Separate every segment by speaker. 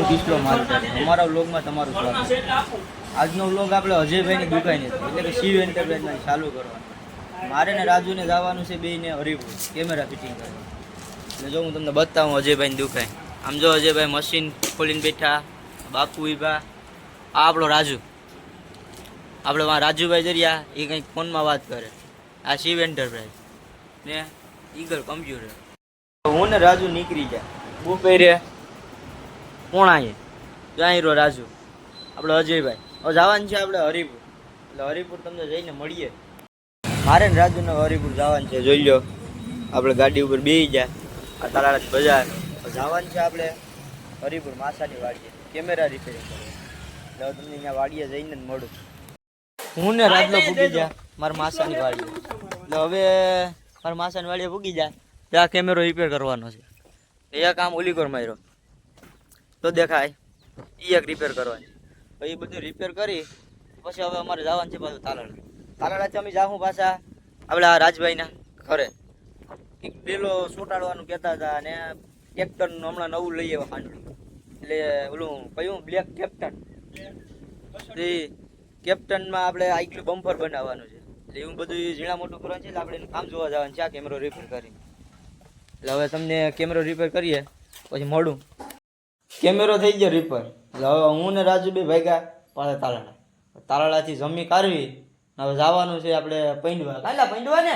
Speaker 1: હું કિસલો મારું અમારા વ્લોગમાં તમારું સ્વાગત. આજનો વ્લોગ આપણે અજયભાઈની દુકાને એટલે કે શિવ એન્ટરપ્રાઇઝમાં ચાલુ કરવાનો મારે ને રાજુને જવાનું છે બેને હરિપુર કેમેરા ફિટિંગ કરવા. એટલે જો હું તમને બતાવું અજયભાઈની દુકાન. આમ જો અજયભાઈ મશીન ખોલીને બેઠા, બાપુ ઈભા આ આપણો રાજુ. આપણે રાજુભાઈ જરિયા એ કંઈક ફોનમાં વાત કરે. આ શિવ એન્ટરપ્રાઇઝ. ને ઈગલ કમ્પ્યુટર હું ને રાજુ નીકળી જાય બપોરે પોણાએ. જાય રહ્યો રાજુ. આપણે અજયભાઈ. હવે જવાનું છે આપણે હરિપુર. એટલે હરિપુર તમને જઈને મળીએ. મારે ને રાજુને હરિપુર જવાનું છે જોઈ લો આપણે ગાડી ઉપર બેસી જાય આ તારાજ બજાર. જવાનું છે આપણે હરિપુર માસાની વાડીએ. કેમેરા રિપેરિંગ કરવા. એટલે હવે તમને અહીંયા વાડીએ જઈને જ મળું. હું ને રાજલો ભૂગી જા મારા માસાની વાડીએ. એટલે હવે મારા માસાની વાડીએ ભૂગી જાય ત્યાં કેમેરો રિપેર કરવાનો છે. એ કામ ઓલી કર માર્યો. તો દેખાય. એ એક રિપેર કરવાની. પછી એ બધું રિપેર કરી, પછી હવે અમારે જવાનું છે પાછું તાલાળા. તાલાળાથી અમે જાઉં પાછા, આપણા રાજભાઈના ઘરે. એક ડેલો કહેતા હતા અને ટ્રેક્ટરનું હમણાં નવું લઈ આવ્યા હાંડલું એટલે ઓલું કયું? બ્લેક કેપ્ટન તે કેપ્ટનમાં આપણે આઈક્યુ બમ્પર બનાવવાનું છે. એટલે એવું બધું ઝીણા મોટું કરવાનું છે એટલે આપણે કામ જોવા જવાનું છે, આ કેમેરો રિપેર કરી એટલે હવે તમને કેમેરો રિપેર કરીએ, પછી મળું. કેમેરો થઈ ગયો રિપર એટલે હવે હું ને રાજુભાઈ ભાગ્યા પાછા તાલાળા. તાલાળાથી જમી કાઢવી હવે જવાનું છે આપણે પૈંડવા. કાલા પૈંડવા ને?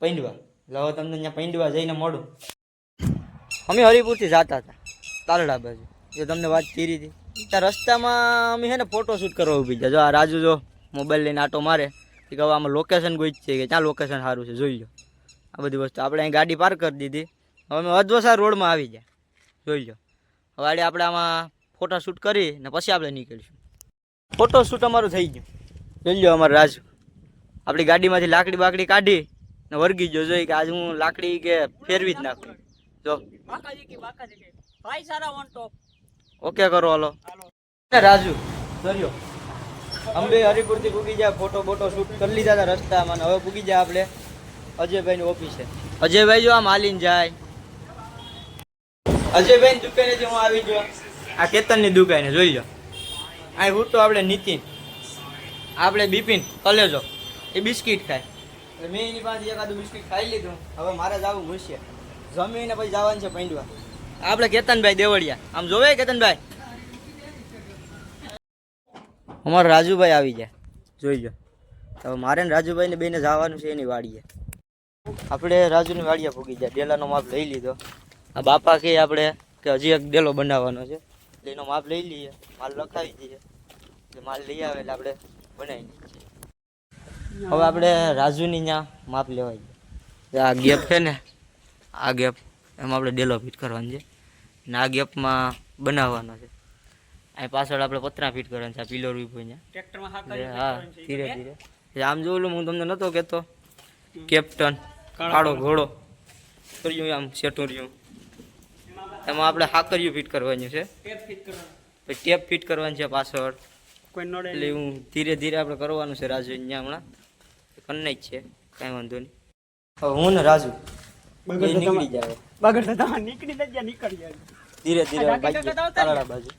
Speaker 1: પૈંડવા. એટલે હવે તમને અહીંયા પૈંડવા જઈને મોડું અમે હરિપુરથી જતા હતા તાલડા બાજુ. જે તમને વાત કરી હતી. ત્યાં રસ્તામાં અમે છે ને ફોટો શૂટ કરવા ઊભી ગયા જો આ રાજુ જો મોબાઈલ લઈને આટો મારે કે હવે આમાં લોકેશન કોઈ છે કે? ક્યાં લોકેશન સારું છે? જોઈ લો. આ બધી વસ્તુ. આપણે અહીં ગાડી પાર્ક કરી દીધી. હવે અમે અધવસા રોડમાં આવી ગયા. જોઈ લો. હવે આડે આપણે આમાં ફોટોશૂટ કરી ને પછી આપણે નીકળીશું. ફોટોશૂટ અમારું થઈ ગયું. જોઈ લો અમારે રાજુ. આપણી ગાડીમાંથી લાકડી બાકડી કાઢી ને વર્ગી જો જોઈ કે આજે હું લાકડી કે ફેરવી જ નાખું. જો.
Speaker 2: ભાઈ સારા વન ટોપ
Speaker 1: ઓકે કરો હાલો. રાજુ દરિયો અંબે હરિપુરથી પૂગી જાય ફોટો બોટો શૂટ કરી લીધા હતા રસ્તામાં હવે પૂગી જાય આપણે. અજયભાઈની ઓફિસે અજયભાઈ જો આમ હાલીને જાય. અજયભાઈની દુકાનેથી હું આવી ગયો. આ કેતનની દુકાને જોઈ લો. આ હું તો આપણે નીતિન આપણે બિપિન કલેજો એ બિસ્કિટ ખાય. મેં એની પાસે એકાદું બિસ્કિટ ખાઈ લીધું. હવે મારે જવું ઘૂસશે જમીને પછી જવાનું છે પૈંડવા આપણે કેતનભાઈ દેવળિયા. આમ જોવે કેતનભાઈ? અમારે રાજુભાઈ આવી જાય જોઈ લો. હવે મારે ને રાજુભાઈને બેને જવાનું છે એની વાડીએ. આપણે રાજુની વાડીએ ભૂગી જાય ડેલાનો માપ લઈ લીધો. આ બાપા કહે આપણે કે હજી એક ડેલો બનાવવાનો છે. એટલે એનો માપ લઈ લઈએ. માલ લખાવી દઈએ. એટલે માલ લઈ આવે એટલે આપણે બનાવી દઈએ. હવે આપણે રાજુની ત્યાં માપ લેવાય જઈએ આ ગેપ છે ને આ ગેપ એમાં આપણે ડેલો ફિટ કરવાનો છે. ને આ ગેપમાં બનાવવાનો છે. અહીં પાછળ આપણે પતરા ફિટ કરવાનું છે આ પિલર ઊભો અહીંયા
Speaker 2: હા
Speaker 1: ધીરે ધીરે. આમ જોયું હું તમને નતો કહેતો. કેપ્ટન કાળો ઘોડો. કર્યું આમ સેટું રહ્યું. એમાં આપણે હાકરિયું ફિટ કરવાનું છે.
Speaker 2: ટેપ ફિટ કરવાનું.
Speaker 1: પછી ટેપ ફિટ કરવાની છે પાછળ. એટલે હું ધીરે ધીરે આપણે કરવાનું છે રાજુ અહીંયા હમણાં. કરી જ છે કાંઈ વાંધો નહીં. હવે હું ને રાજુ નીકળી જાય.
Speaker 2: બગડ નીકળી જાય નીકળી જાય.
Speaker 1: ધીરે ધીરે તાલાળા બાજુ.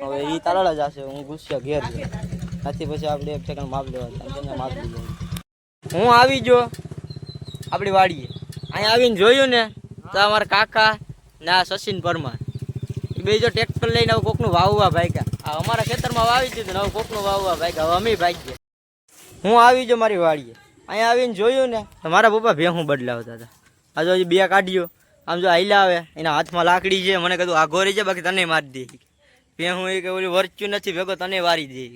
Speaker 1: હવે એ તાલાળા જશે હું ગુસ્સા ઘેર આથી પછી આપણે એક સેકન્ડ માપ લેવા માપ લીધું હું આવી જો આપણી વાડીએ. અહીંયા આવીને જોયું ને તો અમારા કાકા ના, સચિન પરમાર. બે જો ટ્રેક્ટર લઈને હવે કોકનું વાવવા ભાગ્યા. આ અમારા ખેતરમાં વાવી દીધું હવે કોકનું વાવવા ભાગ્યા. હવે અમે ભાગ્યા. હું આવી જો મારી વાડીએ. અહીંયા આવીને જોયું ને મારા પપ્પા ભેહું બદલાવતા હતા. આ જો હજી બે કાઢ્યો. આમ જો આઈલા આવે. એના હાથમાં લાકડી છે. મને કીધું આઘો રહી જાય બાકી તને મારી દે. ભેહું એ કે, ઓલી વર્ચ્યું નથી, ભેગો તને વારી દે.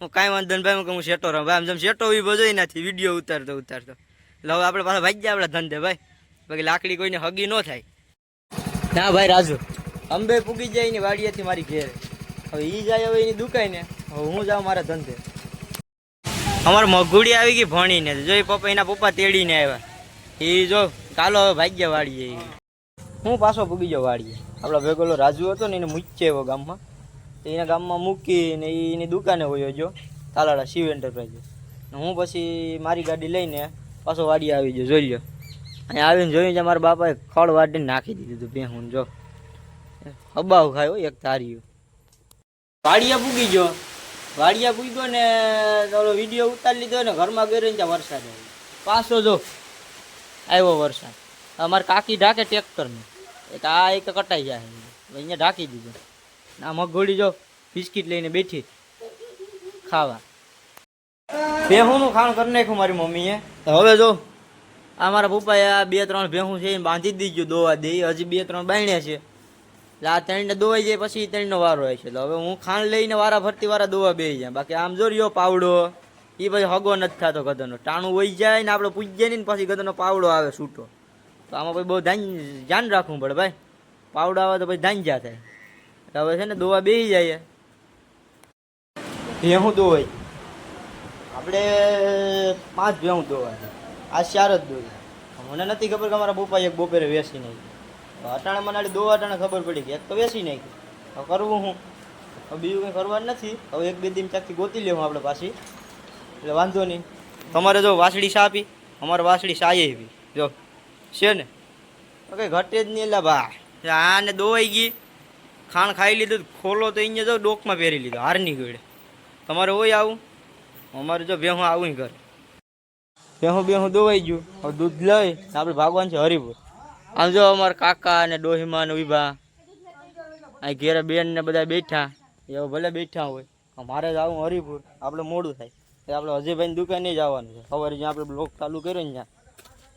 Speaker 1: હું કાંઈ વાંધો ભાઈ, હું કહું હું શેટો રહું ભાઈ, આમ જેમ શેટો એ બધો નથી વીડિયો ઉતારતો ઉતારતો. એટલે હવે આપણે પાછા ભાઈ જાય આપણા ધંધે, ભાઈ. બાકી લાકડી કોઈને હગી ન થાય. ના ભાઈ, રાજુ. અંબે પૂગી જાય એની વાડીએથી મારી ઘેર. હવે એ જાય હવે એની દુકાને. હવે હું જાઉં મારા ધંધે. અમારે મગુડી આવી ગઈ ભણીને. જો પપ્પા એના પપ્પા તેડીને આવ્યા. એ જો કાલો હવે ભાગ્ય વાળીએ. હું પાછો પૂગી જાઉં વાળીએ આપણા ભેગોલો રાજુ હતો ને એને મૂક્યો એવો ગામમાં. તો એના ગામમાં મૂકીને એની દુકાને હોય જો તાલાડા શિવ એન્ટરપ્રાઇઝ હું પછી મારી ગાડી લઈને પાછો વાડીએ આવી ગયો. જોઈ લ્યો. અહીંયા આવીને જોયું છે, મારા બાપાએ ખળ વાટીને નાખી દીધું હતું ભેહું, જો. હબાવ ખાયો એક તારીયું વાડિયા પૂગી ગયો. વાડિયા પૂગ્યો ને, ઓલો વીડિયો ઉતારી લીધો ને, ઘરમાં ગયો ને ત્યાં વરસાદ. આવ્યો પાછો જો, આવ્યો વરસાદ. અમારે કાકી ઢાકે ટ્રેક્ટરને. એક આ એક કટાઈ જાય અહીંયા ઢાંકી દીધું. આ મગઘોડી જો, બિસ્કિટ લઈને બેઠી. ખાવા. ભેહુંનું ખાણ કરી નાખ્યું મારી મમ્મીએ. હવે જો આ મારા પપ્પાએ આ બે ત્રણ ભેહું છે એ બાંધી દીધું દોવા દે. હજી બે ત્રણ બાયણ્યા છે. એટલે આ ત્રણને દોવાઈ જાય પછી ત્રણનો વારો હોય છે. એટલે હવે હું ખાંડ લઈને વારા ફરતી વારા દોવા બે જાય બાકી આમ જો પાવડો એ પછી હગો નથી થતો ગધનો. ટાણું વહી જાય ને આપણે પૂજ જાય ને પછી ગધનો પાવડો આવે છૂટો તો આમાં પછી બહુ ધ્યાન ધ્યાન રાખવું પડે ભાઈ. પાવડો આવે તો પછી ધ્યાન જા થાય. એટલે હવે છે ને દોવા બે જાય. ભેહું દોવાય. આપણે પાંચ ભેહું દોવા છે આ ચાર જ દોરી. મને નથી ખબર કે અમારા પપ્પા એક બપોરે વેસી નાખી. અટાણે મનાડી દો અટાણે ખબર પડી કે એક તો વેસી નાખી. હવે કરવું હું? હવે બીજું કંઈ કરવાનું નથી. હવે એક બે દિન ચાકથી ગોતી લેવું આપણે પાછી. એટલે વાંધો નહીં. તમારે જો વાસળી શા આપી? અમારે વાસળી શાએ આપી જો. છે ને? કંઈ ઘટે જ નહીં એટલે બા આને દોવાઈ ગઈ. ખાણ ખાઈ લીધું. ખોલો તો અહીંયા જો ડોકમાં પહેરી લીધો. હારની ગળે તમારે હોય આવું? અમારે જો ભેહું આવું ઘર. ભેહું બેહું, દોવાઈ ગયું. હવે દૂધ લઈ આપણે ભાગવાન છે હરિપુર. આમ જો અમારા કાકા ને ડોહીમા ને વિભા અહીં ઘેરે બેન ને બધા બેઠા. એવું ભલે બેઠા હોય મારે જ આવું હરિપુર. આપણે મોડું થાય. એટલે આપણે અજયભાઈની દુકાને જવાનું છે. સવારે જ્યાં આપણે બ્લોક ચાલુ કર્યો ને ત્યાં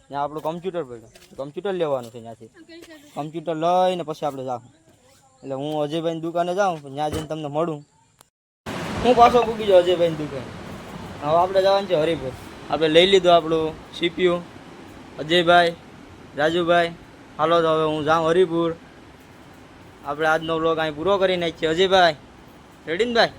Speaker 1: ત્યાં આપણું કમ્પ્યુટર પડ્યું કમ્પ્યુટર લેવાનું છે ત્યાંથી. કમ્પ્યુટર લઈને પછી આપણે જાઉં એટલે હું અજયભાઈની દુકાને જાઉં ત્યાં જઈને તમને મળું. હું પાછો પૂગી જાઉં અજયભાઈની દુકાન. હવે આપણે જવાનું છે હરિપુર. આપણે લઈ લીધું આપણું સીપીયુ અજયભાઈ, રાજુભાઈ. હાલો તો હવે હું જાઉં હરિપુર. આપણે આજનો બ્લોગ અહીં પૂરો કરી નાખીએ. અજયભાઈ રેડી ને ભાઈ